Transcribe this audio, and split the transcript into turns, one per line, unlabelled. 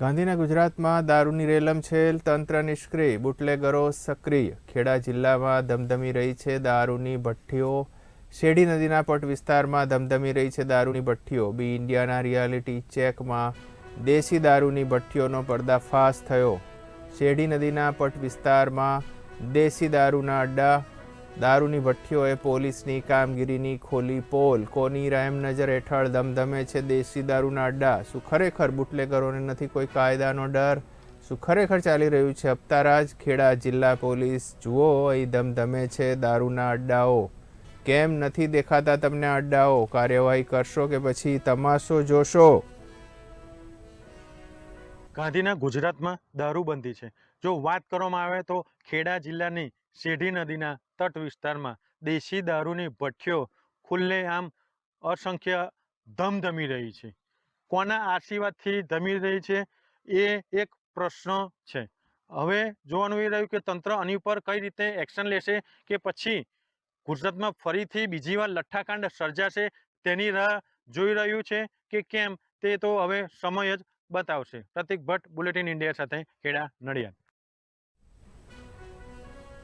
ગાંધીના ગુજરાતમાં દારૂની રેલમ છેલ, તંત્ર નિષ્ક્રિય, બુટલેગરો સક્રિય. ખેડા જિલ્લામાં ધમધમી રહી છે દારૂની ભઠ્ઠીઓ. શેરડી નદીના પટ વિસ્તારમાં ધમધમી રહી છે દારૂની ભઠ્ઠીઓ. બી ઇન્ડિયાના રિયાલિટી ચેકમાં દેશી દારૂની ભઠ્ઠીઓનો પર્દાફાશ થયો. શેરડી નદીના પટ વિસ્તારમાં દેશી દારૂના અડ્ડા દારૂની ભઠ્ઠીઓએ પોલીસની કામગીરીની ખોલી પોલ. કોની રહેમ નજર હેઠળ ધમધમે છે દેશી દારૂના અડ્ડા. શું ખરેખર બુટલેગરોને નથી કોઈ કાયદાનો ડર? શું ખરેખર ચાલી રહ્યું છે હપ્તારાજ? ખેડા જિલ્લા પોલીસ, જુઓ અહીં ધમધમે છે દારૂના અડ્ડાઓ. કેમ નથી દેખાતા તમને અડ્ડાઓ? કાર્યવાહી કરશો કે પછી તમાશો જોશો?
ગાંધીના ગુજરાતમાં દારૂબંધી છે. જો વાત કરવામાં આવે તો ખેડા જિલ્લાની શેઢી નદીના તટ વિસ્તારમાં દેશી દારૂની ભઠ્ઠીઓ ખુલ્લેઆમ અસંખ્ય ધમધમી રહી છે. કોના આશીર્વાદથી ધમી રહી છે? એ એક પ્રશ્ન છે. હવે જોવાનું એ રહ્યું કે તંત્ર આની ઉપર કઈ રીતે એક્શન લેશે કે પછી ગુજરાતમાં ફરીથી બીજી વાર લઠ્ઠાકાંડ સર્જાશે તેની રાહ જોઈ રહ્યું છે કે કેમ તે તો હવે સમય જ બતાવશે. પ્રતિક ભટ્ટ બુલેટિન ઇન્ડિયા સાથે ખેડા નડિયાદ.